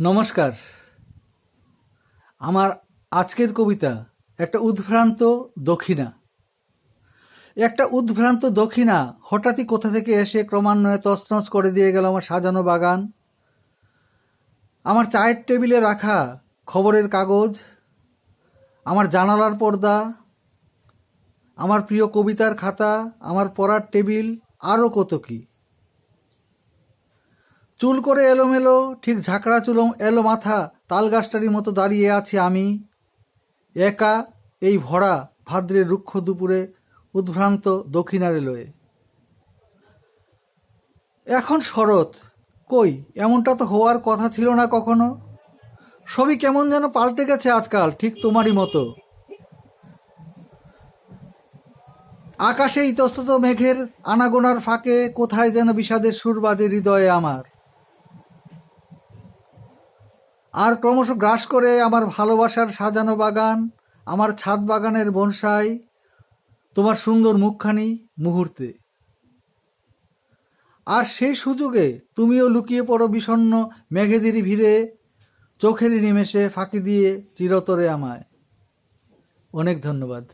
নমস্কার। আমার আজকের কবিতা একটা উদ্ভ্রান্ত দক্ষিণা। একটা উদ্ভ্রান্ত দক্ষিণা হঠাৎই কোথা থেকে এসে ক্রমান্বয়ে তছনছ করে দিয়ে গেল আমার সাজানো বাগান। আমার চায়ের টেবিলে রাখা খবরের কাগজ। আমার জানালার পর্দা। আমার প্রিয় কবিতার খাতা। আমার পড়ার টেবিল। আরও কত কী? চুল করে এলোমেলো, ঠিক ঝাঁকড়া চুলো, এলো মাথা, তাল গাছটারই মতো দাঁড়িয়ে আছি আমি। একা এই ভরা ভাদ্রের রুক্ষ দুপুরে উদ্ভ্রান্ত দক্ষিণা রেলওয়ে এখন শরৎ, কই, এমনটা তো হওয়ার কথা ছিল না কখনো? সবই কেমন যেন পাল্টে গেছে আজকাল, ঠিক তোমারই মতো। আকাশে ইতস্তত মেঘের আনাগোনার ফাঁকে কোথায় যেন বিষাদের সুর বাজে হৃদয়ে আমার। আর ক্রমশ গ্রাস করে আমার ভালোবাসার সাজানো বাগান, আমার ছাদ বাগানের বনসাই, তোমার সুন্দর মুখখানি মুহূর্তে। আর সেই সুযোগে তুমিও লুকিয়ে পড়ো বিষণ্ন মেঘেদেরই ভিড়ে, চোখেরই নিমেষে ফাঁকি দিয়ে চিরতরে আমায়। অনেক ধন্যবাদ।